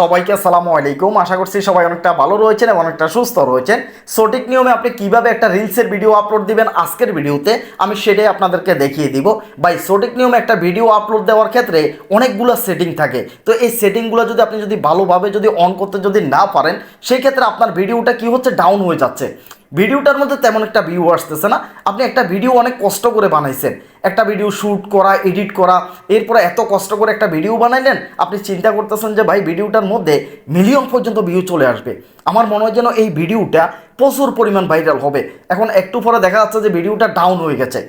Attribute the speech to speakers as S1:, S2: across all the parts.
S1: সবাইকে আসসালামু আলাইকুম। আশা করছি সবাই অনেকটা ভালো রয়েছেন এবং অনেকটা সুস্থ রয়েছেন। সঠিক নিয়মে আপনি কীভাবে একটা রিলসের ভিডিও আপলোড দিবেন আজকের ভিডিওতে, আমি সেটাই আপনাদেরকে দেখিয়ে দিব। বাই সঠিক নিয়মে একটা ভিডিও আপলোড দেওয়ার ক্ষেত্রে অনেকগুলো সেটিং থাকে। তো এই সেটিংগুলো যদি আপনি যদি ভালোভাবে যদি অন করতে যদি না পারেন সেই ক্ষেত্রে আপনার ভিডিওটা কি হচ্ছে? ডাউন হয়ে যাচ্ছে। ভিডিওটার মধ্যে তেমন একটা ভিউ আসতেছে না। আপনি একটা ভিডিও অনেক কষ্ট করে বানাইছেন। একটা ভিডিও শ্যুট করা এডিট করা, এরপরে এত কষ্ট করে একটা ভিডিও বানাইলেন, আপনি চিন্তা করতেছেন যে, ভাই ভিডিওটার মধ্যে মিলিয়ন পর্যন্ত ভিউ চলে আসবে। আমার মনে হয় যেন এই ভিডিওটা প্রচুর পরিমাণ ভাইরাল হবে। এখন একটু পরে দেখা যাচ্ছে যে ভিডিওটা ডাউন হয়ে গেছে।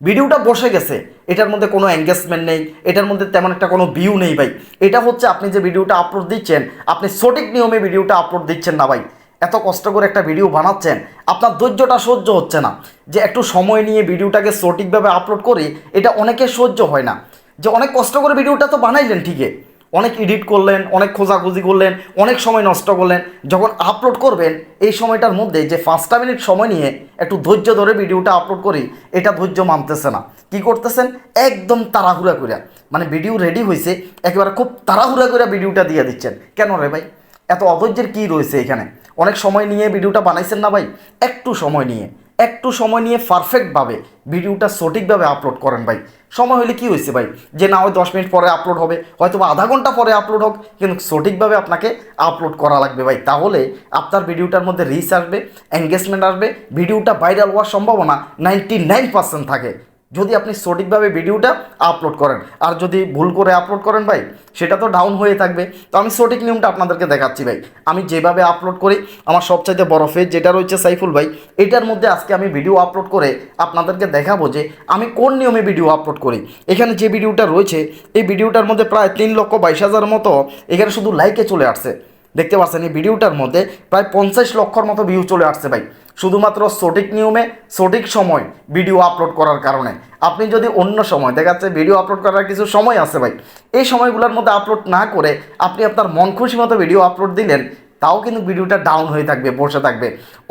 S1: ভিডিওটা বসে গেছে। এটার মধ্যে কোনো এঙ্গেজমেন্ট নেই। এটার মধ্যে তেমন একটা কোনো ভিউ নেই, ভাই। এটা হচ্ছে আপনি যে ভিডিওটা আপলোড দিচ্ছেন, আপনি সঠিক নিয়মে ভিডিওটা আপলোড দিচ্ছেন না, ভাই। এত কষ্ট করে একটা ভিডিও বানাচ্ছেন, আপনার ধৈর্যটা সহ্য হচ্ছে না। যে একটু সময় নিয়ে ভিডিওটাকে সঠিকভাবে আপলোড করি, এটা অনেকে সহ্য হয় না। যে অনেক কষ্ট করে ভিডিওটা তো বানাইলেন ঠিকই। অনেক এডিট করলেন, অনেক খোঁজাখুঁজি করলেন, অনেক সময় নষ্ট করলেন। যখন আপলোড করবেন, এই সময়টার মধ্যে যে পাঁচটা মিনিট সময় নিয়ে একটু ধৈর্য ধরে ভিডিওটা আপলোড করি, এটা ধৈর্য মানতেছে না। কি করতেছেন? একদম তাড়াহুড়া করে মানে ভিডিও রেডি হয়েছে একেবারে খুব তাড়াহুড়া করে ভিডিওটা দিয়ে দিচ্ছেন। কেন রে ভাই? এত অধৈর্যের কী রয়েছে এখানে? অনেক সময় নিয়ে ভিডিওটা বানাইছেন না ভাই? একটু সময় নিয়ে। একটু সময় নিয়ে পারফেক্টভাবে ভিডিওটা সঠিকভাবে আপলোড করেন ভাই। সময় হলে কি হয়েছে ভাই? যে না হয় দশ মিনিট পরে আপলোড হবে হয়তো বা আধা ঘণ্টা পরে আপলোড হোক, কিন্তু সঠিকভাবে আপনাকে আপলোড করা লাগবে ভাই। তাহলে আপনার ভিডিওটার মধ্যে রিচ আসবে এঙ্গেজমেন্ট আসবে, ভিডিওটা ভাইরাল হওয়ার সম্ভাবনা নাইনটি নাইন পার্সেন্ট থাকে। যদি আপনি সঠিকভাবে ভিডিওটা আপলোড করেন। আর যদি ভুল করে আপলোড করেন ভাই, সেটা তো ডাউন হয়ে থাকবে। তো আমি সঠিক নিয়মটা আপনাদেরকে দেখাচ্ছি ভাই। আমি যেভাবে আপলোড করি, আমার সবচাইতে বড় ফেজ যেটা রয়েছে সাইফুল ভাই, এটার মধ্যে আজকে আমি ভিডিও আপলোড করে আপনাদেরকে দেখাবো যে আমি কোন নিয়মে ভিডিও আপলোড করি। এখানে যে ভিডিওটা রয়েছে, এই ভিডিওটার মধ্যে প্রায় তিন লক্ষ বাইশ হাজার মতো এখানে শুধু লাইকে চলে আসছে। দেখতে পাচ্ছেন, এই ভিডিওটার মধ্যে প্রায় পঞ্চাশ লক্ষর মতো ভিউ চলে আসছে ভাই। শুধুমাত্র সঠিক নিয়মে, সঠিক সময় ভিডিও আপলোড করার কারণে। আপনি যদি অন্য সময়, দেখা যাচ্ছে ভিডিও আপলোড করার কিছু সময় আছে ভাই, এই সময়গুলোর মধ্যে আপলোড না করে আপনি আপনার মন খুশি মতো ভিডিও আপলোড দিলেন, তাও কিন্তু ভিডিওটা ডাউন হয়ে থাকবে, বসে থাকবে।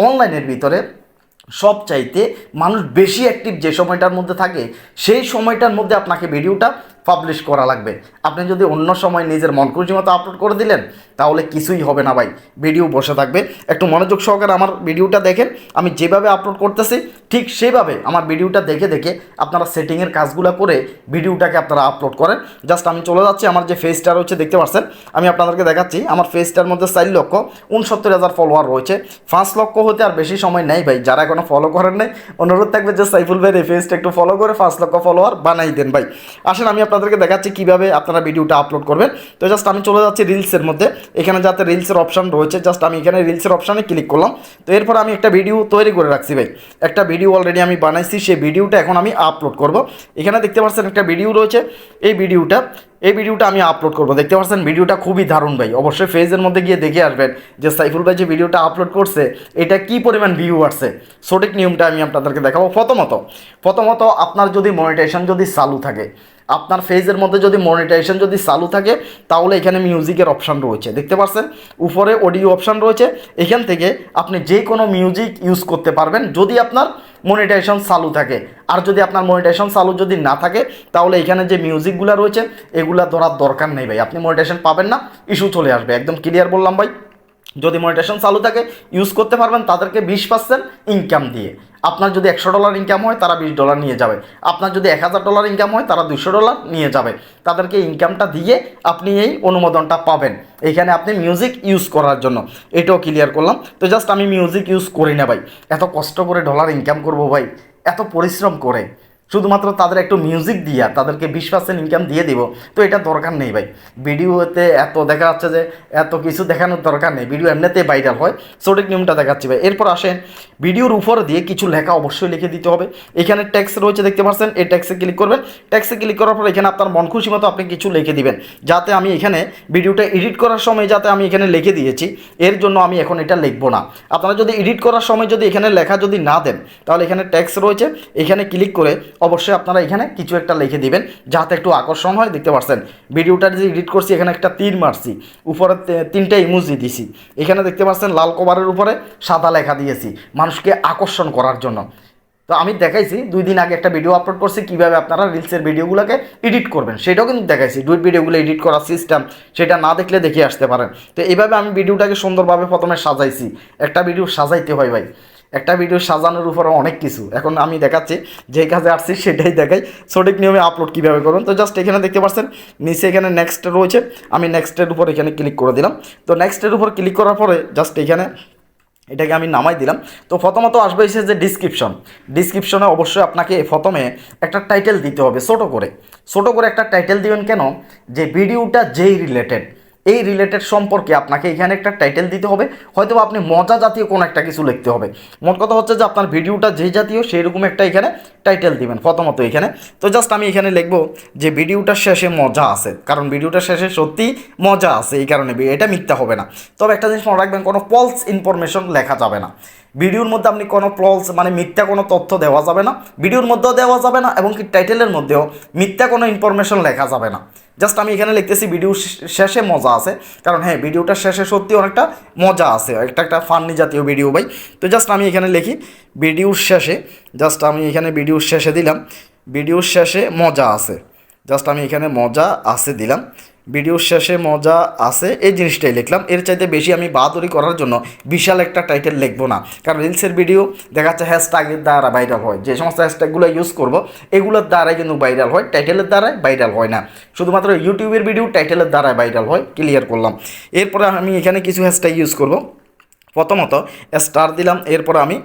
S1: অনলাইনের ভিতরে সব চাইতে মানুষ বেশি অ্যাক্টিভ যে সময়টার মধ্যে থাকে, সেই সময়টার মধ্যে আপনাকে ভিডিওটা পাবলিশ করা লাগবে। আপনি যদি অন্য সময় নিজের মন খুশি মতো আপলোড করে দিলেন, তাহলে কিছুই হবে না ভাই। ভিডিও বসে থাকবে। একটু মনোযোগ সহকারে আমার ভিডিওটা দেখেন। আমি যেভাবে আপলোড করতেছি, ঠিক সেভাবে আমার ভিডিওটা দেখে দেখে আপনারা সেটিংয়ের কাজগুলো করে ভিডিওটাকে আপনারা আপলোড করেন। জাস্ট আমি চলে যাচ্ছি, আমার যে ফেসটা রয়েছে দেখতে পাচ্ছেন? আমি আপনাদেরকে দেখাচ্ছি, আমার ফেসটার মধ্যে চার লক্ষ উনসত্তর হাজার ফলোয়ার রয়েছে। পাঁচ লক্ষ হতে আর বেশি সময় নেই ভাই, যারা এখনও ফলো করেন নাই, অনুরোধ থাকবে যে সাইফুল ভাইয়ের এই ফেসটা একটু ফলো করে পাঁচ লক্ষ ফলোয়ার বানাই দেন ভাই। আসেন, আমি আপনাদেরকে দেখাচ্ছি কীভাবে আপনারা ভিডিওটা আপলোড করবেন। তো জাস্ট আমি চলে যাচ্ছি রিলসের মধ্যে। এখানে যাতে রিলসের অপশান রয়েছে জাস্ট আমি এখানে রিলসের অপশানে ক্লিক করলাম। তো এরপর আমি একটা ভিডিও তৈরি করে রাখছি ভাই। একটা ভিডিও অলরেডি আমি বানাইছি, সেই ভিডিওটা এখন আমি আপলোড করব। এখানে দেখতে পাচ্ছেন একটা ভিডিও রয়েছে। এই ভিডিওটা এই ভিডিওটা আমি আপলোড করব। দেখতে পাচ্ছেন ভিডিওটা খুবই দারুণ ভাই। অবশ্যই ফেজের মধ্যে গিয়ে দেখে আসবেন যে সাইফুল ভাই যে ভিডিওটা আপলোড করছে, এটা কি পরিমাণ ভিউ আসছে? সঠিক নিয়মটা আমি আপনাদেরকে দেখাবো। প্রথমত প্রথমত আপনার যদি মনিটাইজেশন যদি চালু থাকে আপনার ফেজের মধ্যে যদি মনিটাইজেশন যদি চালু থাকে, তাহলে এখানে মিউজিকের অপশান রয়েছে। দেখতে পাচ্ছেন উপরে অডিও অপশান রয়েছে। এখান থেকে আপনি যে কোনো মিউজিক ইউজ করতে পারবেন যদি আপনার মনিটাইজেশন চালু থাকে। আর যদি আপনার মনিটাইজেশন চালু যদি না থাকে, তাহলে এখানে যে মিউজিকগুলো রয়েছে, এগুলা ধরার দরকার নেই ভাই। আপনি মনিটাইজেশন পাবেন না ইস্যু চলে আসবে। একদম ক্লিয়ার বললাম ভাই? যদি মনিটেশন চালু থাকে ইউজ করতে পারবেন, তাদেরকে বিশ পার্সেন্ট ইনকাম দিয়ে। আপনার যদি একশো ডলার ইনকাম হয়, তারা বিশ ডলার নিয়ে যাবে। আপনার যদি এক হাজার ডলার ইনকাম হয়, তারা দুশো ডলার নিয়ে যাবে। তাদেরকে ইনকামটা দিয়ে আপনি এই অনুমোদনটা পাবেন। এখানে আপনি মিউজিক ইউজ করার জন্য। এটাও ক্লিয়ার করলাম। তো জাস্ট আমি মিউজিক ইউজ করি না ভাই। এত কষ্ট করে ডলার ইনকাম করব ভাই। এত পরিশ্রম করে। শুধুমাত্র তাদের একটু মিউজিক দিয়া তাদেরকে বিশ পার্সেন্ট ইনকাম দিয়ে দিব। তো এটা দরকার নেই ভাই। ভিডিওতে এত দেখা যাচ্ছে যে এত কিছু দেখানোর দরকার নেই। ভিডিও এমনিতে ভাইরাল হয়। সঠিক নিয়মটা দেখাচ্ছি ভাই। এরপর আসেন ভিডিওর উপর দিয়ে কিছু লেখা অবশ্যই লিখে দিতে হবে। এখানে ট্যাক্স রয়েছে, দেখতে পাচ্ছেন? এই ট্যাক্সে ক্লিক করবেন। ট্যাক্সে ক্লিক করার পর এখানে আপনার মন খুশি মতো আপনি কিছু লিখে দিবেন। যাতে আমি এখানে ভিডিওটা এডিট করার সময় যাতে আমি এখানে লিখে দিয়েছি, এর জন্য আমি এখন এটা লিখব না। আপনারা যদি এডিট করার সময় যদি এখানে লেখা যদি না দেন, তাহলে এখানে ট্যাক্স রয়েছে। এখানে ক্লিক করে অবশ্যই আপনারা এখানে কিছু একটা লিখে দিবেন, যাতে একটু আকর্ষণ হয়, দেখতে পাচ্ছেন ভিডিওটা যে এডিট করছি, এখানে একটা তীর মারছি, উপরে তিনটা ইমোজি দিছি। এখানে দেখতে পাচ্ছেন, লাল কভারের উপরে সাদা লেখা দিয়েছি, মানুষকে আকর্ষণ করার জন্য। তো আমি দেখাইছি, দুই দিন আগে একটা ভিডিও আপলোড করছি, কীভাবে আপনারা রিলসের ভিডিওগুলোকে এডিট করবেন, সেটাও কিন্তু দেখাইছি। দুই ভিডিওগুলো এডিট করার সিস্টেম সেটা না দেখলে দেখে আসতে পারেন। তো এইভাবে আমি ভিডিওটাকে সুন্দরভাবে প্রথমে সাজাইছি। একটা ভিডিও সাজাইতে হয় ভাই। একটা ভিডিও সাজানোর উপরে অনেক কিছু। এখন আমি দেখাচ্ছি, যেই কাজে আসছি সেটাই দেখাই। সঠিক নিয়মে আপলোড কীভাবে করবেন? তো জাস্ট এখানে দেখতে পাচ্ছেন, নিচে এখানে নেক্সট রয়েছে। আমি নেক্সটের উপর এখানে ক্লিক করে দিলাম। তো নেক্সটের উপর ক্লিক করার পরে জাস্ট এখানে এটাকে আমি নামাই দিলাম। তো প্রথমত আসবে এসে যে ডিসক্রিপশন ডিসক্রিপশনে অবশ্যই আপনাকে প্রথমে একটা টাইটেল দিতে হবে, ছোটো করে। ছোটো করে একটা টাইটেল দিবেন কেন? যে ভিডিওটা যেই রিলেটেড এই রিলেটেড সম্পর্কে আপনাকে এখানে একটা টাইটেল দিতে হবে হয়তো আপনি মজা জাতীয় কোনো একটা কিছু লিখতে হবে। মোট কথা হচ্ছে যে আপনার ভিডিওটা যে জাতীয় সেই রকম একটা এখানে টাইটেল দিবেন, প্রথমত এখানে। তো জাস্ট আমি এখানে লিখব যে ভিডিওটার শেষে মজা আছে, কারণ ভিডিওটার শেষে সত্যি মজা আছে, এই কারণে এটা মিথ্যা হবে না। তবে একটা জিনিস মনে রাখবেন, কোনো ফলস ইনফরমেশন লেখা যাবে না। ভিডিওর মধ্যে আপনি কোনো ফলস মানে মিথ্যা কোনো তথ্য দেওয়া যাবে না। ভিডিওর মধ্যেও দেওয়া যাবে না এবং কি টাইটেলের মধ্যেও মিথ্যা কোনো ইনফরমেশন লেখা যাবে না। জাস্ট আমি এখানে লিখতেছি ভিডিও শেষে মজা আছে। কারণ হ্যাঁ ভিডিওটা শেষে সত্যি অনেকটা মজা আছে, একটা একটা ফান্নি জাতীয় ভিডিও ভাই। তো জাস্ট আমি এখানে লিখি ভিডিওর শেষে জাস্ট আমি এখানে ভিডিওর শেষে দিলাম। ভিডিওর শেষে মজা আছে। জাস্ট আমি এখানে মজা আছে দিলাম। ভিডিওর শেষে মজা আছে, এই জিনিসটাই লিখলাম। এর চাইতে বেশি আমি বাহাদুরি করার জন্য বিশাল একটা টাইটেল লিখব না। কারণ রিলসের ভিডিও দেখা যাচ্ছে হ্যাশট্যাগের দ্বারা ভাইরাল হয়। যে সমস্ত হ্যাশট্যাগুলো ইউজ করব, এগুলোর দ্বারাই কিন্তু ভাইরাল হয়। টাইটেলের দ্বারাই ভাইরাল হয় না। শুধুমাত্র ইউটিউবের ভিডিও টাইটেলের দ্বারাই ভাইরাল হয়। ক্লিয়ার করলাম। এরপরে আমি এখানে কিছু হ্যাশট্যাগ ইউজ করব। প্রথমত স্টার দিলাম, এরপর আমি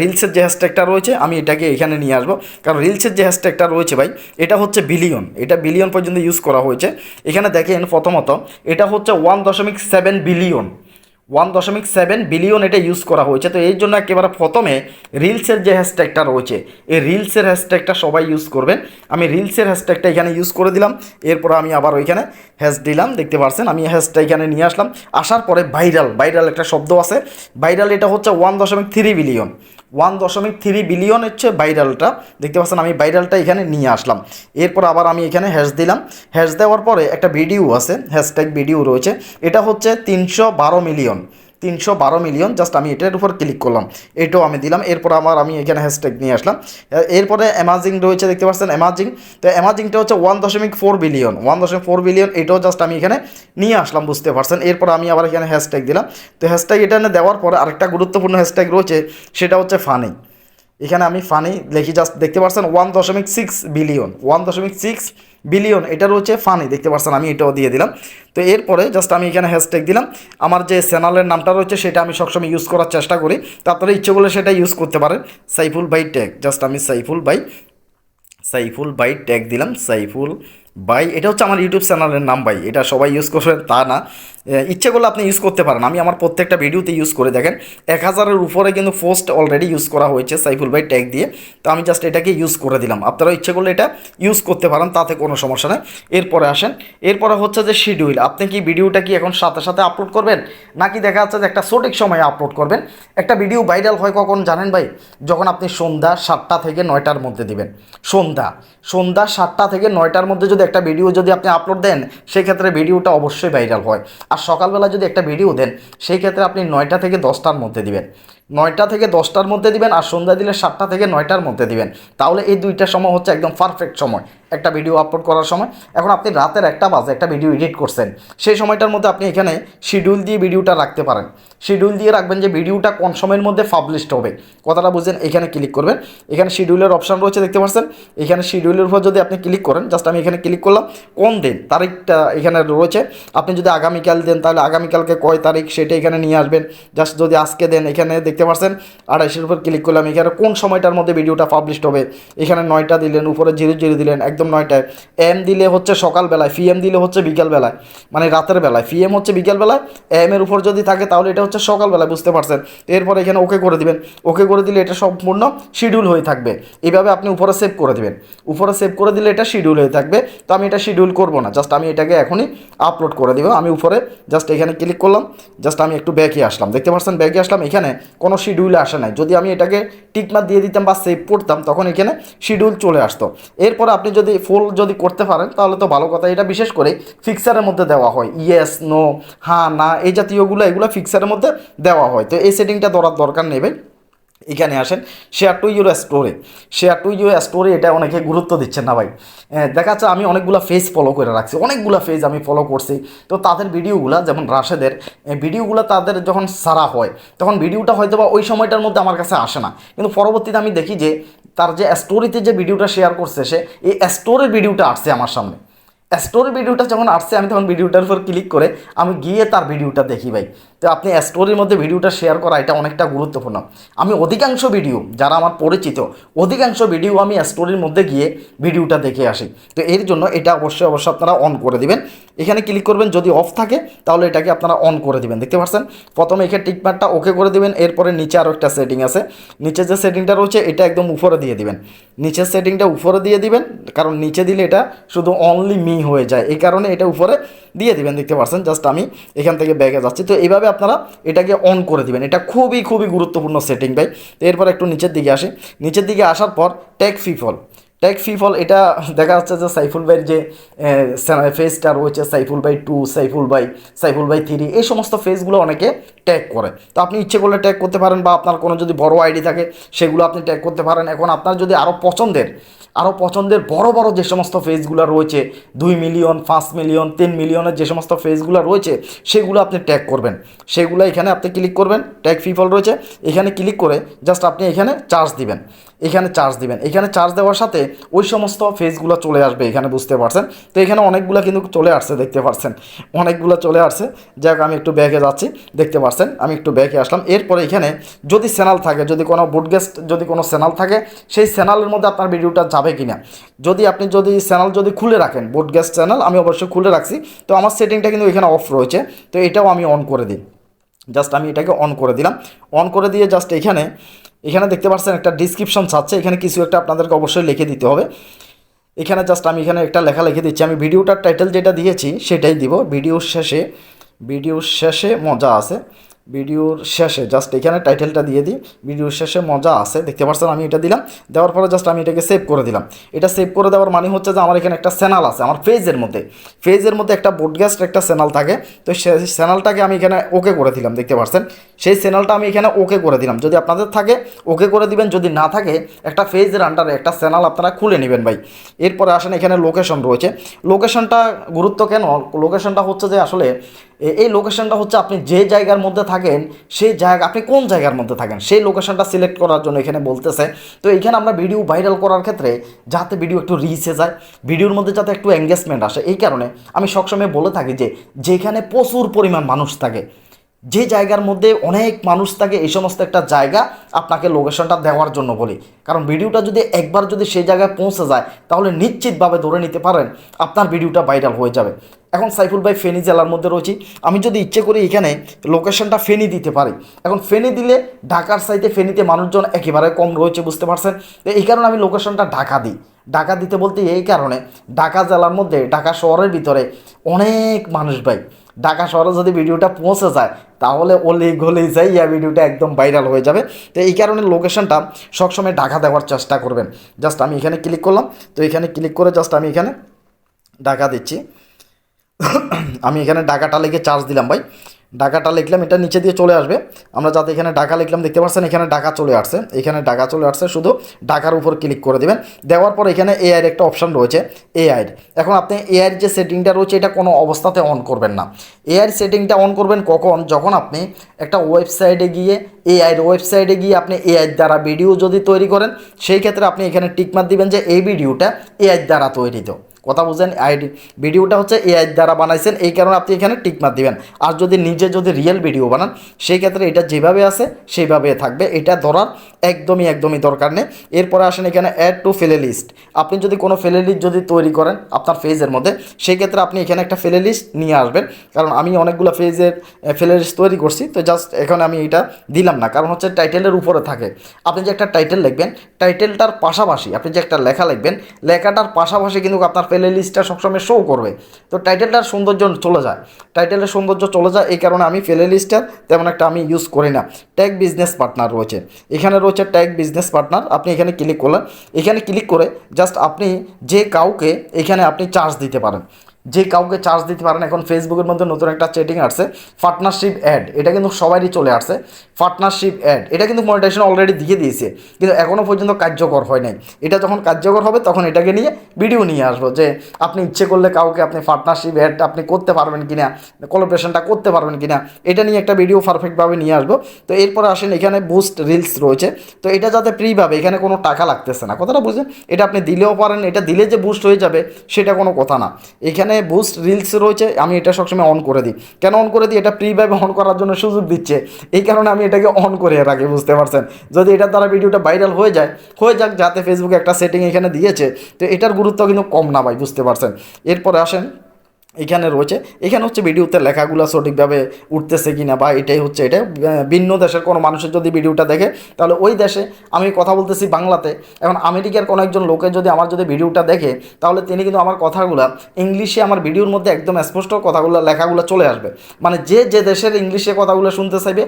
S1: রিলসের যে হ্যাশট্যাগটা রয়েছে, আমি এটাকে এখানে নিয়ে আসব। কারণ রিলসের যে হ্যাশট্যাগটা রয়েছে ভাই, এটা হচ্ছে বিলিয়ন এটা বিলিয়ন পর্যন্ত ইউজ করা হয়েছে। এখানে দেখেন প্রথমত, এটা হচ্ছে ওয়ান দশমিক সেভেন বিলিয়ন ওয়ান দশমিক সেভেন বিলিয়ন এটা ইউজ করা হয়েছে। তো এই জন্য একেবারে প্রথমে রিলসের যে হ্যাশট্যাগটা রয়েছে, এই রিলসের হ্যাশট্যাগটা সবাই ইউজ করবেন। আমি রিলসের হ্যাশট্যাগটা এখানে ইউজ করে দিলাম। এরপর আমি আবার ওইখানে হ্যাশ দিলাম। দেখতে পাচ্ছেন আমি হ্যাশটা এখানে নিয়ে আসলাম। আসার পরে ভাইরাল ভাইরাল একটা শব্দ আছে। ভাইরাল এটা হচ্ছে ওয়ান দশমিক থ্রি বিলিয়ন ওয়ান দশমিক থ্রি বিলিয়ন হচ্ছে ভাইরালটা দেখতে পাচ্ছেন, আমি ভাইরালটা এখানে নিয়ে আসলাম। এরপর আবার আমি এখানে হ্যাশ দিলাম। হ্যাশ দেওয়ার পরে একটা ভিডিও আছে হ্যাশট্যাগ ভিডিও রয়েছে। এটা হচ্ছে তিনশো বারো মিলিয়ন তিনশো বারো মিলিয়ন জাস্ট আমি এটার উপর ক্লিক করলাম। এটাও আমি দিলাম, এরপর আমার আমি এখানে হ্যাশট্যাগ নিয়ে আসলাম। এরপরে অ্যামাজিং রয়েছে, দেখতে পাচ্ছেন অ্যামাজিং তো অ্যামাজিংটা হচ্ছে ওয়ান দশমিক ফোর বিলিয়ন ওয়ান দশমিক ফোর বিলিয়ন এটাও জাস্ট আমি এখানে নিয়ে আসলাম, বুঝতে পারছেন। এরপর আমি আবার এখানে হ্যাশট্যাগ দিলাম। তো হ্যাশট্যাগ এটা দেওয়ার পরে আরেকটা গুরুত্বপূর্ণ হ্যাশট্যাগ রয়েছে, সেটা হচ্ছে ফানি এখানে আমি ফানি লিখি জাস্ট দেখতে পাচ্ছেন ওয়ান দশমিক সিক্স বিলিয়ন ওয়ান দশমিক সিক্স বিলিয়ন এটা রয়েছে ফানি দেখতে পাচ্ছেন আমি এটাও দিয়ে দিলাম। তো এরপরে জাস্ট আমি এখানে হ্যাশট্যাগ দিলাম, আমার যে চ্যানেলের নামটা রয়েছে সেটা আমি সবসময় ইউজ করার চেষ্টা করি। তারপরে ইচ্ছে করলে সেটা ইউজ করতে পারেন। সাইফুল বাই ট্যাগ জাস্ট আমি Saiful by Saiful by tag দিলাম, সাইফুল বাই এটা হচ্ছে আমার ইউটিউব চ্যানেলের নাম বাই এটা সবাই ইউজ করবেন, তা না। ইচ্ছে করলে আপনি ইউজ করতে পারেন। আমি আমার প্রত্যেকটা ভিডিওতে ইউজ করে দেখেন। এক হাজারের উপরে কিন্তু পোস্ট অলরেডি ইউজ করা হয়েছে সাইফুল ভাই ট্যাগ দিয়ে। তো আমি জাস্ট এটাকে ইউজ করে দিলাম। আপনারা ইচ্ছে করলে এটা ইউজ করতে পারেন, তাতে কোনো সমস্যা নেই। এরপরে আসেন। এরপরে হচ্ছে যে শিডিউল আপনি কি ভিডিওটা কি এখন সাথে সাথে আপলোড করবেন? নাকি দেখা যাচ্ছে যে একটা সঠিক সময়ে আপলোড করবেন? একটা ভিডিও ভাইরাল হয় কখন জানেন ভাই? যখন আপনি সন্ধ্যা সাতটা থেকে নয়টার মধ্যে দিবেন। সন্ধ্যা। সন্ধ্যা সাতটা থেকে নয়টার মধ্যে যদি একটা ভিডিও যদি আপনি আপলোড দেন, সেক্ষেত্রে ভিডিওটা অবশ্যই ভাইরাল হয়। আর সকালবেলা যদি একটা ভিডিও দেন সেই ক্ষেত্রে আপনি নয়টা থেকে দশটার মধ্যে দিবেন। নয়টা থেকে দশটার মধ্যে দিবেন আর সন্ধ্যা দিলে সাতটা থেকে নয়টার মধ্যে দিবেন। তাহলে এই দুইটা সময় হচ্ছে একদম পারফেক্ট সময়। একটা ভিডিও আপলোড করার সময়। এখন আপনি রাতের একটা বাজে একটা ভিডিও এডিট করছেন। সেই সময়টার মধ্যে আপনি এখানে শিডিউল দিয়ে ভিডিওটা রাখতে পারেন। শিডিউল দিয়ে রাখবেন যে ভিডিওটা কোন সময়ের মধ্যে পাবলিশড হবে। কথাটা বুঝেন এখানে ক্লিক করবেন। এখানে শিডিউলের অপশান রয়েছে, দেখতে পাচ্ছেন? এখানে শিডিউলের উপর যদি আপনি ক্লিক করেন জাস্ট আমি এখানে ক্লিক করলাম, কোন দিন? তারিখটা এখানে রয়েছে। আপনি যদি আগামীকাল দেন, তাহলে আগামীকালকে কয় তারিখ সেটা এখানে নিয়ে আসবেন। জাস্ট যদি আজকে দেন, এখানে দেখতে পাচ্ছেন আড়াইশের উপর ক্লিক করলাম। এখানে কোন সময়টার মধ্যে ভিডিওটা পাবলিশড হবে? এখানে নয়টা দিলেন, উপরে জিরো জিরো দিলেন, একদম নয়টায়। এম দিলে হচ্ছে সকালবেলায় এম দিলে হচ্ছে বিকালবেলায় মানে রাতের বেলায়। ফি এম হচ্ছে বিকালবেলায় এম এর উপর যদি থাকে তাহলে এটা হচ্ছে সকালবেলায়, বুঝতে পারছেন? এরপর এখানে ওকে করে দিবেন। ওকে করে দিলে এটা সম্পূর্ণ শিডিউল হয়ে থাকবে। এইভাবে আপনি উপরে সেভ করে দিবেন। উপরে সেভ করে দিলে এটা শিডিউল হয়ে থাকবে। তো আমি এটা শিডিউল করব না। জাস্ট আমি এটাকে এখনই আপলোড করে দিব। আমি উপরে জাস্ট এখানে ক্লিক করলাম। জাস্ট আমি একটু ব্যাকে আসলাম। দেখতে পাচ্ছেন ব্যাকে আসলাম। এখানে কোনো শিডিউলে আসে নাই। যদি আমি এটাকে টিকমার দিয়ে দিতাম বা সেভ করতাম, তখন এখানে শিডিউল চলে আসতো। এরপর আপনি যদি ফুল যদি করতে পারেন, তাহলে তো ভালো কথা। এটা বিশেষ করে ফিক্সারের মধ্যে দেওয়া হয়। ইয়েস নো হ্যাঁ না, এই জাতীয়গুলো, এগুলো ফিক্সারের মধ্যে দেওয়া হয়। তো এই সেটিংটা ধরার দরকার নেবে এখানে আসেন। শেয়ার টু ইউর স্টোরে শেয়ার টু ইউর স্টোরে এটা অনেকে গুরুত্ব দিচ্ছেন না ভাই। দেখা যাচ্ছে আমি অনেকগুলো ফেজ ফলো করে রাখছি। অনেকগুলো ফেজ আমি ফলো করছি। তো তাদের ভিডিওগুলো যেমন রাশেদের ভিডিওগুলো তাদের যখন সারা হয়, তখন ভিডিওটা হয়তো বা ওই সময়টার মধ্যে আমার কাছে আসে না। কিন্তু পরবর্তীতে আমি দেখি যে, তার যে স্টোরিতে যে ভিডিওটা শেয়ার করছে সে, এই স্টোরের ভিডিওটা আসছে আমার সামনে। স্টোরি ভিডিওটা যখন আসছে, আমি তখন ভিডিওটার উপর ক্লিক করে আমি গিয়ে তার ভিডিওটা দেখি ভাই। তো আপনি স্টোরির মধ্যে ভিডিওটা শেয়ার করা এটা অনেকটা গুরুত্বপূর্ণ। আমি অধিকাংশ ভিডিও যারা আমার পরিচিত, অধিকাংশ ভিডিও আমি স্টোরির মধ্যে গিয়ে ভিডিওটা দেখে আসি। তো এর জন্য এটা অবশ্যই অবশ্যই আপনারা অন করে দিবেন। এখানে ক্লিক করবেন, যদি অফ থাকে, তাহলে এটাকে আপনারা অন করে দিবেন। দেখতে পাচ্ছেন? প্রথমে এখানে টিকমারটা ওকে করে দিবেন, এরপরে নিচে আরও একটা সেটিং আছে। নিচে যে সেটিংটা রয়েছে, এটা একদম উপরে দিয়ে দিবেন। নিচের সেটিংটা উপরে দিয়ে দিবেন, কারণ নিচে দিলে এটা শুধু অনলি মি হয়ে যায়। এই কারণে এটা উপরে দিয়ে দিবেন। দেখতে পাচ্ছেন? জাস্ট আমি এখান থেকে ব্যাগে যাচ্ছি। তো এইভাবে আপনারা এটাকে অন করে দিবেন? এটা খুবই খুবই গুরুত্বপূর্ণ সেটিং ভাই। তো এরপর একটু নিচের দিকে আসি। নিচের দিকে আসার পর ট্যাগ ফিফল ট্যাগ ফিফল এটা দেখা যাচ্ছে যে সাইফুল ভাইয়ের যে ফেসটা রয়েছে, সাইফুল ভাই টু সাইফুল ভাই সাইফুল ভাই থ্রি এই সমস্ত ফেসগুলো অনেকে ট্যাগ করে। তো আপনি ইচ্ছে করলে ট্যাগ করতে পারেন বা আপনার কোনো যদি বড় আইডি থাকে, সেগুলো আপনি ট্যাগ করতে পারেন। এখন আপনার যদি আরও পছন্দের আরও পছন্দের বড় বড় যে সমস্ত ফেজগুলো রয়েছে, দুই মিলিয়ন পাঁচ মিলিয়ন তিন মিলিয়নের যে সমস্ত ফেজগুলো রয়েছে, সেগুলো আপনি ট্যাগ করবেন। সেগুলো এখানে আপনি ক্লিক করবেন ট্যাগ ফিফল রয়েছে। এখানে ক্লিক করে জাস্ট আপনি এখানে চার্জ দিবেন। এখানে চার্জ দিবেন। এখানে চার্জ দেওয়ার সাথে ওই সমস্ত ফেজগুলো চলে আসবে, এখানে বুঝতে পারছেন? তো এখানে অনেকগুলো কিন্তু চলে আসছে, দেখতে পাচ্ছেন অনেকগুলো চলে আসছে। যাক, আমি একটু ব্যাগে যাচ্ছি, দেখতে পাচ্ছেন আমি একটু ব্যাগে আসলাম। এরপরে এখানে যদি চ্যানেল থাকে, যদি কোনো বুটগেস্ট যদি কোনো চ্যানেল থাকে, সেই চ্যানেলের মধ্যে আপনার ভিডিওটা যাবে। কি না যদি আপনি যদি চ্যানেল যদি খুলে রাখেন বুটগেস্ট চ্যানেল আমি অবশ্যই খুলে রাখছি। তো আমার সেটিংটা কিন্তু এখানে অফ রয়েছে। তো এটাও আমি অন করে দিই। জাস্ট আমি এটাকে অন করে দিলাম। অন করে দিয়ে জাস্ট এখানে এখানে দেখতে পাচ্ছেন একটা ডিসক্রিপশন চাচ্ছে এখানে কিছু একটা আপনাদেরকে অবশ্যই লিখে দিতে হবে। এখানে জাস্ট আমি এখানে একটা লেখা লিখে দিচ্ছি। আমি ভিডিওটার টাইটেল যেটা দিয়েছি, সেটাই দিব। ভিডিওর শেষে ভিডিওর শেষে মজা আছে। ভিডিওর শেষে জাস্ট এখানে টাইটেলটা দিয়ে দিই। ভিডিওর শেষে মজা আছে, দেখতে পাচ্ছেন আমি এটা দিলাম। দেওয়ার পরে জাস্ট আমি এটাকে সেভ করে দিলাম। এটা সেভ করে দেওয়ার মানে হচ্ছে যে আমার এখানে একটা চ্যানেল আছে, আমার ফেজের মধ্যে। ফেজের মধ্যে একটা বোডকাস্ট একটা চ্যানেল থাকে। তো সেই চ্যানেলটাকে আমি এখানে ওকে করে দিলাম, দেখতে পাচ্ছেন সেই চ্যানেলটা আমি এখানে ওকে করে দিলাম। যদি আপনাদের থাকে ওকে করে দিবেন। যদি না থাকে, একটা ফেজের আন্ডারে একটা চ্যানেল আপনারা খুলে নেবেন ভাই। এরপরে আসেন এখানে লোকেশন রয়েছে। লোকেশনটা গুরুত্ব কেন? লোকেশনটা হচ্ছে যে আসলে এই লোকেশনটা হচ্ছে আপনি যে জায়গার মধ্যে থাকেন, সেই জায়গা, আপনি কোন জায়গার মধ্যে থাকেন? সেই লোকেশনটা সিলেক্ট করার জন্য এখানে বলতেছে। তো এখানে আমরা ভিডিও ভাইরাল করার ক্ষেত্রে যাতে ভিডিও একটু রিচে যায় ভিডিওর মধ্যে যাতে একটু এঙ্গেজমেন্ট আসে, এই কারণে আমি সবসময় বলে থাকি যে, যেখানে প্রচুর পরিমাণ মানুষ থাকে, যে জায়গার মধ্যে অনেক মানুষ থাকে, এই সমস্ত একটা জায়গা আপনাকে লোকেশনটা দেওয়ার জন্য বলি। কারণ ভিডিওটা যদি একবার যদি সেই জায়গায় পৌঁছে যায়, তাহলে নিশ্চিতভাবে ধরে নিতে পারেন আপনার ভিডিওটা ভাইরাল হয়ে যাবে। এখন সাইফুল ভাই ফেনী জেলার মধ্যে রয়েছি। আমি যদি ইচ্ছে করি এখানে লোকেশনটা ফেনী দিতে পারি। এখন ফেনী দিলে ঢাকার সাইতে ফেনীতে মানুষজন একেবারে কম রয়েছে, বুঝতে পারছেন? তো এই কারণে আমি লোকেশনটা ঢাকা দিই। ঢাকা দিতে বলতে এই কারণে ঢাকা জেলার মধ্যে, ঢাকা শহরের ভিতরে অনেক মানুষ ভাই। ঢাকা শহরে যদি ভিডিওটা পৌঁছে যায়, তাহলে ওলি গলি যাই ইয়া ভিডিওটা একদম ভাইরাল হয়ে যাবে। তো এই কারণে লোকেশনটা সবসময় ঢাকা দেওয়ার চেষ্টা করবেন। জাস্ট আমি এখানে ক্লিক করলাম। তো এখানে ক্লিক করে জাস্ট আমি এখানে ঢাকা দিচ্ছি। আমি এখানে ডাকাটা লিখে চার্জ দিলাম ভাই। ডাকাটা লিখলাম, এটা নিচে দিয়ে চলে আসবে। আমরা যাতে এখানে ডাকা লিখলাম, দেখতে পাচ্ছেন এখানে ডাকা চলে আসছে। এখানে ডাকা চলে আসছে, শুধু ডাকার উপর ক্লিক করে দেবেন। দেওয়ার পর এখানে এআইয়ের একটা অপশান রয়েছে এআইয়ের এখন আপনি এআইয়ের যে সেটিংটা রয়েছে, এটা কোনো অবস্থাতে অন করবেন না। এআইয়ের সেটিংটা অন করবেন কখন? যখন আপনি একটা ওয়েবসাইটে গিয়ে এআইয়ের ওয়েবসাইটে গিয়ে আপনি এআইয়ের দ্বারা ভিডিও যদি তৈরি করেন, সেই ক্ষেত্রে আপনি এখানে টিকমার দিবেন যে, এই ভিডিওটা এআইয়ের দ্বারা তৈরি তৈরিত। কথা বুঝেন আইডি ভিডিওটা হচ্ছে এআই দ্বারা বানাইছেন, এই কারণে আপনি এখানে টিকমার দিবেন। আর যদি নিজে যদি রিয়েল ভিডিও বানান, সেই ক্ষেত্রে এটা যেভাবে আছে, সেইভাবে থাকবে। এটা ধরার একদমই একদমই দরকার নেই। এরপরে আসেন এখানে অ্যাড টু ফেলে লিস্ট আপনি যদি কোনো ফেলে লিস্ট যদি তৈরি করেন আপনার ফেজের মধ্যে সেই ক্ষেত্রে আপনি এখানে একটা ফেলে লিস্ট নিয়ে আসবেন। কারণ আমি অনেকগুলো ফেজের ফেলে লিস্ট তৈরি করছি, তো জাস্ট এখানে আমি এটা দিলাম না। কারণ হচ্ছে টাইটেলের উপরে থাকে। আপনি যে একটা টাইটেল লিখবেন টাইটেলটার পাশাপাশি, আপনি যে একটা লেখা লিখবেন, লেখাটার পাশাপাশি কিন্তু আপনার প্লে লিস্টটা সবসময় শো করবে। তো টাইটেলটার সৌন্দর্য চলে যায়। টাইটেলের সৌন্দর্য চলে যায়, এই কারণে আমি প্লে লিস্টটা তেমন একটা আমি ইউজ করি না। ট্যাগ বিজনেস পার্টনার রয়েছে। এখানে রয়েছে ট্যাগ বিজনেস পার্টনার আপনি এখানে ক্লিক করলেন। এখানে ক্লিক করে জাস্ট আপনি যে কাউকে এখানে আপনি চার্জ দিতে পারেন। যে কাউকে চার্জ দিতে পারেন, এখন ফেসবুকের মধ্যে নতুন একটা চেটিং আসছে পার্টনারশিপ অ্যাড এটা কিন্তু সবারই চলে আসছে পার্টনারশিপ অ্যাড এটা কিন্তু মনিটাইজেশন অলরেডি দিয়ে দিয়েছে, কিন্তু এখনও পর্যন্ত কার্যকর হয় নাই। এটা যখন কার্যকর হবে, তখন এটাকে নিয়ে ভিডিও নিয়ে আসব যে আপনি ইচ্ছে করলে কাউকে আপনি পার্টনারশিপ অ্যাড আপনি করতে পারবেন কিনা কোলাবরেশনটা করতে পারবেন কিনা, এটা নিয়ে একটা ভিডিও পারফেক্টভাবে নিয়ে আসব। তো এরপরে আসেন, এখানে বুস্ট রিলস রয়েছে, তো এটা যাতে ফ্রি পাবে এখানে কোনো টাকা লাগতেছে না। কথাটা বুঝলেন? এটা আপনি দিলেও পারেন, এটা দিলে যে বুস্ট হয়ে যাবে, সেটা কোনো কথা না। এখানে বুস্ট রিলস রয়েছে, আমি এটা সবসময় অন করে দিই। কেন অন করে দিই? এটা প্রিভাবে অন করার জন্য সুযোগ দিচ্ছে। এই কারণে আমি এটাকে অন করে রাখি বুঝতে পারছেন? যদি এটার দ্বারা ভিডিওটা ভাইরাল হয়ে যায়, হয়ে যাক, যাতে ফেসবুকে একটা সেটিং এখানে দিয়েছে, তো এটার গুরুত্ব কিন্তু কম না ভাই, বুঝতে পারছেন? এরপরে আসেন এখানে রয়েছে। এখানে হচ্ছে ভিডিওতে লেখাগুলো সঠিকভাবে উঠতেছে কি না বা এটাই হচ্ছে, এটা ভিন্ন দেশের কোনো মানুষের যদি ভিডিওটা দেখে, তাহলে ওই দেশে আমি কথা বলতেছি বাংলাতে। এখন আমেরিকার কোনো একজন লোকের যদি আমার যদি ভিডিওটা দেখে, তাহলে তিনি কিন্তু আমার কথাগুলো ইংলিশে আমার ভিডিওর মধ্যে একদম স্পষ্ট কথাগুলো, লেখাগুলো চলে আসবে। মানে যে যে দেশের ইংলিশে কথাগুলো শুনতে চাইবে,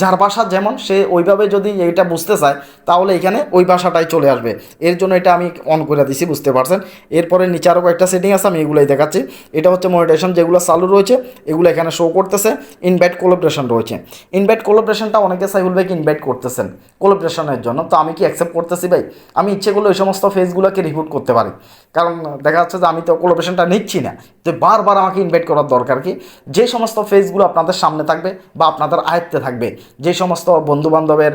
S1: যার ভাষা যেমন, সে ওইভাবে যদি এইটা বুঝতে চায়, তাহলে এখানে ওই ভাষাটাই চলে আসবে। এর জন্য এটা আমি অন করে দিছি, বুঝতে পারছেন? এরপরে নিচে আরও কয়েকটা সেটিং আছে, আমি এগুলোই দেখাচ্ছি। এটা হচ্ছে মনিটাইজেশন যেগুলো চালু রয়েছে, এগুলো এখানে শো করতেছে। ইনভাইট কোলাবরেশন রয়েছে। ইনভাইট কোলাবরেশনটা অনেকে সাইবুল ভাইকে ইনভাইট করতেছেন কোলাবরেশনের জন্য। তো আমি কি অ্যাকসেপ্ট করতেছি ভাই? আমি ইচ্ছে করলে ওই সমস্ত ফেসগুলোকে রিপোর্ট করতে পারি। কারণ দেখা যাচ্ছে যে আমি তো কোলাবরেশনটা নিচ্ছি না। তো বারবার আমাকে ইনভাইট করার দরকার কি? যে সমস্ত ফেসগুলো আপনাদের সামনে থাকবে বা আপনাদের আয়ত্তে থাকবে, যে সমস্ত বন্ধুবান্ধবের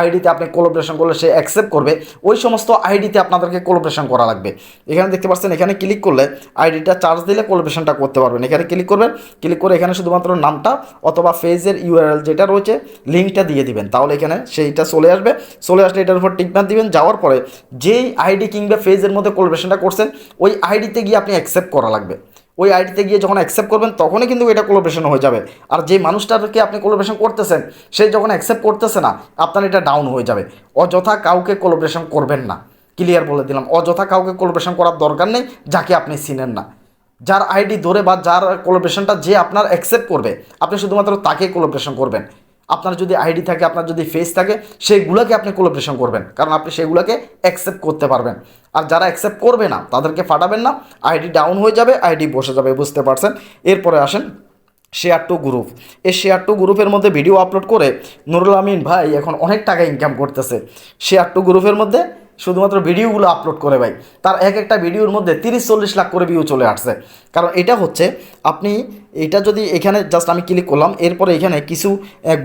S1: আইডিতে আপনি কোলাবরেশন করলে সে অ্যাকসেপ্ট করবে, ওই সমস্ত আইডিতে আপনাদেরকে কোলাবরেশন করা লাগবে। এখানে দেখতে পাচ্ছেন, এখানে ক্লিক করলে আইডিটা চার্জ দিলে কোলাবরেশনটা করতে পারবেন। এখানে ক্লিক করবেন ক্লিক করে এখানে শুধুমাত্র নামটা অথবা ফেজের ইউআরএল যেটা রয়েছে লিঙ্কটা দিয়ে দিবেন। তাহলে এখানে সেইটা চলে আসবে। চলে আসলে এটার উপর টিকমার দিবেন। যাওয়ার পরে যেই আইডি কিংবা ফেজের মধ্যে কোলাবরেশনটা করছেন, ওই আইডিতে গিয়ে আপনি অ্যাকসেপ্ট করা লাগবে। ওই আইডিতে গিয়ে যখন অ্যাকসেপ্ট করবেন, তখনই কিন্তু এটা কোলাবরেশন হয়ে যাবে। আর যে মানুষটাকে আপনি কোলাবরেশন করতেছেন, সে যখন অ্যাকসেপ্ট করতেছে না, আপনার এটা ডাউন হয়ে যাবে। অযথা কাউকে কোলাবরেশন করবেন না। ক্লিয়ার বলে দিলাম। অযথা কাউকে কোলাবরেশন করার দরকার নেই, যাকে আপনি চিনেন না। যার আইডি ধরে বা যার কোলাবরেশনটা যে আপনার অ্যাকসেপ্ট করবে, আপনি শুধুমাত্র তাকে কোলাবরেশন করবেন। আপনার যদি আইডি থাকে, আপনার যদি ফেস থাকে সেইগুলোকে আপনি কোলাবরেশন করবেন। কারণ আপনি সেগুলোকে অ্যাকসেপ্ট করতে পারবেন। আর যারা অ্যাকসেপ্ট করবে না, তাদেরকে ফাটাবেন না, আইডি ডাউন হয়ে যাবে, আইডি বসে যাবে, বুঝতে পারছেন? এরপরে আসেন শেয়ার টু গ্রুপ এই শেয়ার টু গ্রুপের মধ্যে ভিডিও আপলোড করে নুরুল আমিন ভাই এখন অনেক টাকা ইনকাম করতেছে। শেয়ার টু গ্রুপের মধ্যে শুধুমাত্র ভিডিওগুলো আপলোড করে ভাই। তার এক একটা ভিডিওর মধ্যে তিরিশ, চল্লিশ লাখ করে ভিউ চলে আসছে। কারণ এটা হচ্ছে, আপনি এটা যদি এখানে জাস্ট আমি ক্লিক করলাম, এরপরে এখানে কিছু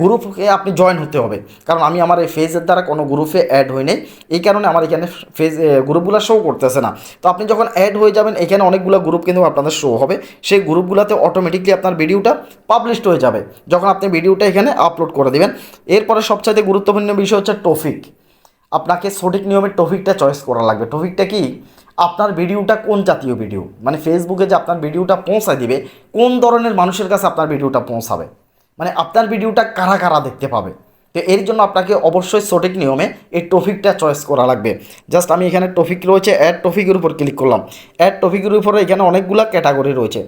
S1: গ্রুপকে আপনি জয়েন হতে হবে। কারণ আমি আমার এই ফেজের দ্বারা কোনো গ্রুপে অ্যাড হই নাই। এই কারণে আমার এখানে ফেজ গ্রুপগুলো শো করতেছে না। তো আপনি যখন অ্যাড হয়ে যাবেন, এখানে অনেকগুলো গ্রুপ কিন্তু আপনাদের শো হবে। সেই গ্রুপগুলোতে অটোমেটিকলি আপনার ভিডিওটা পাবলিশড হয়ে যাবে। যখন আপনি ভিডিওটা এখানে আপলোড করে দেবেন। এরপরে সবচাইতে গুরুত্বপূর্ণ বিষয় হচ্ছে টপিক আপনাকে সঠিক নিয়মে টপিকটা চয়েস করা লাগবে। টপিকটা কি? আপনার ভিডিওটা কোন জাতীয় ভিডিও? মানে ফেসবুকে যে আপনার ভিডিওটা পৌঁছায় দিবে, কোন ধরনের মানুষের কাছে আপনার ভিডিওটা পৌঁছাবে? মানে আপনার ভিডিওটা কারা কারা দেখতে পাবে? তো এর জন্য আপনাকে অবশ্যই সঠিক নিয়মে এই টপিকটা চয়েস করা লাগবে। জাস্ট আমি এখানে টপিক রয়েছে অ্যাড টপিকের উপর ক্লিক করলাম। অ্যাড টপিকের উপরে এখানে অনেকগুলা ক্যাটাগরি রয়েছে।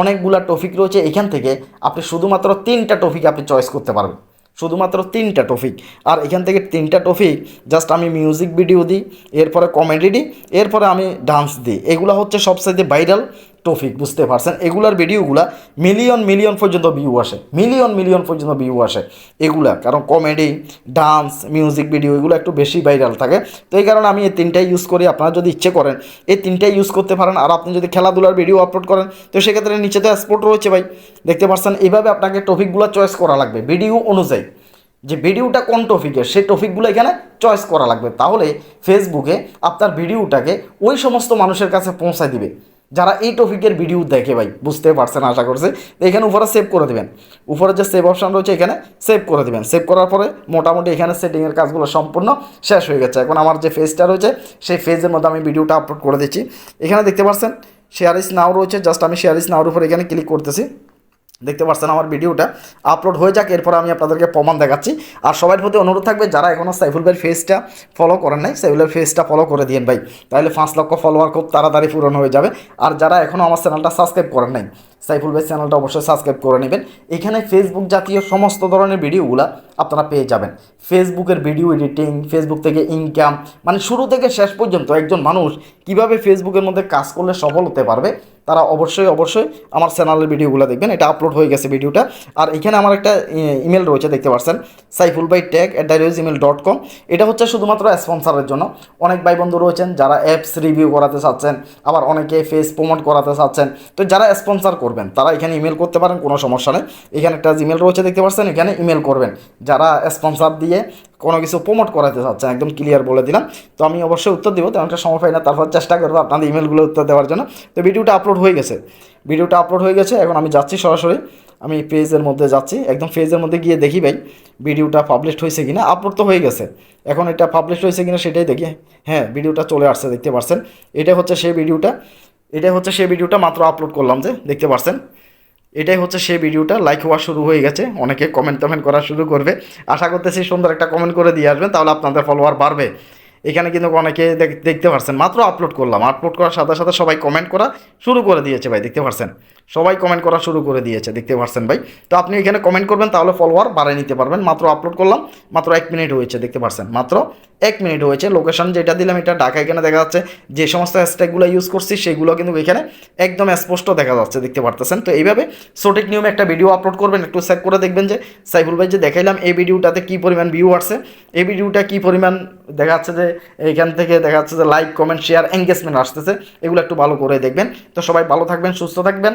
S1: অনেকগুলা টপিক রয়েছে। এখান থেকে আপনি শুধুমাত্র তিনটা টপিক আপনি চয়েস করতে পারবেন। শুধুমাত্র তিনটা টপিক আর এখান থেকে তিনটা টপিক জাস্ট আমি মিউজিক ভিডিও দিই, এরপরে কমেডি দিই, এরপরে আমি ডান্স দিই। এগুলো হচ্ছে সবচাইতে ভাইরাল টপিক বুঝতে পারছেন? এগুলার ভিডিওগুলা মিলিয়ন মিলিয়ন পর্যন্ত ভিউ আসে। মিলিয়ন মিলিয়ন পর্যন্ত ভিউ আসে এগুলা। কারণ কমেডি ডান্স মিউজিক ভিডিও এগুলো একটু বেশি ভাইরাল থাকে। তো এই কারণে আমি এই তিনটাই ইউজ করি। আপনারা যদি ইচ্ছে করেন, এই তিনটাই ইউজ করতে পারেন। আর আপনি যদি খেলাধুলার ভিডিও আপলোড করেন, তো সেক্ষেত্রে নিচে তো স্পোর্ট রয়েছে ভাই। দেখতে পাচ্ছেন এইভাবে আপনাকে টপিকগুলো চয়েস করা লাগবে। ভিডিও অনুযায়ী। যে ভিডিওটা কোন টপিকের সেই টপিকগুলো এখানে চয়েস করা লাগবে। তাহলে ফেসবুকে আপনার ভিডিওটাকে ওই সমস্ত মানুষের কাছে পৌঁছায় দিবে। যারা এই টপিকের ভিডিও দেখে ভাই, বুঝতে পারছেন আশা করছে এখানে উপরে সেভ করে দেবেন। উপরে যে সেভ অপশান রয়েছে এখানে সেভ করে দেবেন। সেভ করার পরে মোটামুটি এখানে সেটিংয়ের কাজগুলো সম্পূর্ণ শেষ হয়ে গেছে। এখন আমার যে ফেজটা রয়েছে, সেই ফেজের মধ্যে আমি ভিডিওটা আপলোড করে দিচ্ছি। এখানে দেখতে পাচ্ছেন শেয়ার ইস নাও রয়েছে জাস্ট আমি শেয়ার ইস নাওর উপর এখানে ক্লিক করতেছি। দেখতে পাচ্ছেন আমার ভিডিওটা আপলোড হয়ে যাক, এরপর আমি আপনাদেরকে প্রমাণ দেখাচ্ছি। আর সবার প্রতি অনুরোধ থাকবে, যারা এখনও সাইফুল ভাইয়ের ফেসটা ফলো করেন নাই, সাইফুলের ফেসটা ফলো করে দিন ভাই। তাহলে পাঁচ লক্ষ ফলোয়ার খুব তাড়াতাড়ি পূরণ হয়ে যাবে। আর যারা এখনও আমার চ্যানেলটা সাবস্ক্রাইব করেন নাই, সাইফুল ভাই চ্যানেলটা অবশ্যই সাবস্ক্রাইব করে নেবেন। এখানে ফেসবুক জাতীয় সমস্ত ধরনের ভিডিওগুলো আপনারা পেয়ে যাবেন। ফেসবুকের ভিডিও এডিটিং ফেসবুক থেকে ইনকাম মানে শুরু থেকে শেষ পর্যন্ত একজন মানুষ কীভাবে ফেসবুকের মধ্যে কাজ করলে সফল হতে পারবে তারা অবশ্যই অবশ্যই আমার চ্যানেলের ভিডিওগুলো দেখবেন। এটা আপলোড হয়ে গেছে ভিডিওটা আর এখানে আমার একটা ইমেল রয়েছে, দেখতে পাচ্ছেন Saiful by tag at the email dot com এটা হচ্ছে শুধুমাত্র স্পন্সারের জন্য। অনেক ভাই বন্ধু রয়েছেন যারা অ্যাপস রিভিউ করাতে চাচ্ছেন, আবার অনেকে ফেস প্রমোট করাতে চাচ্ছেন। তো যারা স্পন্সার করবেন, তারা এখানে ইমেল করতে পারেন, কোনো সমস্যা নেই। এখানে একটা জিমেল রয়েছে, দেখতে পাচ্ছেন এখানে ইমেল করবেন। যারা স্পন্সার দিয়ে কোনো কিছু প্রমোট করাতে চাচ্ছেন একদম ক্লিয়ার বলে দিলাম। তো আমি অবশ্যই উত্তর দেবো, তেমন একটা সময় পাই না, তারপর চেষ্টা করব আপনাদের ইমেলগুলো উত্তর দেওয়ার জন্য। তো ভিডিওটা আপলোড হয়ে গেছে। ভিডিওটা আপলোড হয়ে গেছে, এখন আমি যাচ্ছি সরাসরি। আমি পেজের মধ্যে যাচ্ছি, একদম পেজের মধ্যে গিয়ে দেখি ভাই, ভিডিওটা পাবলিশ হয়েছে কিনা। আপলোড তো হয়ে গেছে। এখন এটা পাবলিশ হয়েছে কিনা সেটাই দেখি। হ্যাঁ ভিডিওটা চলে আসছে, দেখতে পারছেন। এটা হচ্ছে সেই ভিডিওটা। এটাই হচ্ছে সেই ভিডিওটা মাত্র আপলোড করলাম যে, দেখতে পাচ্ছেন এটাই হচ্ছে সেই ভিডিওটা লাইক হওয়া শুরু হয়ে গেছে, অনেকে কমেন্ট টমেন্ট করা শুরু করবে। আশা করতেছি সুন্দর একটা কমেন্ট করে দিয়ে আসবেন, তাহলে আপনাদের ফলোয়ার বাড়বে। এখানে কিন্তু অনেকে দেখ- দেখতে পারছেন, মাত্র আপলোড করলাম আপলোড করার সাথে সাথে সবাই কমেন্ট করা শুরু করে দিয়েছে ভাই, দেখতে পারছেন? সবাই কমেন্ট করা শুরু করে দিয়েছে, দেখতে পারছেন ভাই? তো আপনি এখানে কমেন্ট করবেন, তাহলে ফলোয়ার বাড়ায় নিতে পারবেন। মাত্র আপলোড করলাম, মাত্র এক মিনিট হয়েছে, দেখতে পারছেন? মাত্র এক মিনিট হয়েছে। লোকেশন যেটা দিলাম, এটা ঢাকা এখানে দেখা যাচ্ছে। যে সমস্ত হ্যাশট্যাগুলো ইউজ করছি, সেগুলো কিন্তু এখানে একদম স্পষ্ট দেখা যাচ্ছে, দেখতে পারতেছেন? তো এইভাবে সঠিক নিয়মে একটা ভিডিও আপলোড করবেন, একটু চেক করে দেখবেন যে সাইফুল ভাই যে দেখাইলাম, এই ভিডিওটাতে কী পরিমাণ ভিউ আসছে? এই ভিডিওটা কী পরিমাণ দেখা যাচ্ছে যে এইখান থেকে দেখা যাচ্ছে যে লাইক কমেন্ট শেয়ার এঙ্গেজমেন্ট আসতেছে? এগুলো একটু ভালো করে দেখবেন। তো সবাই ভালো থাকবেন, সুস্থ থাকবেন।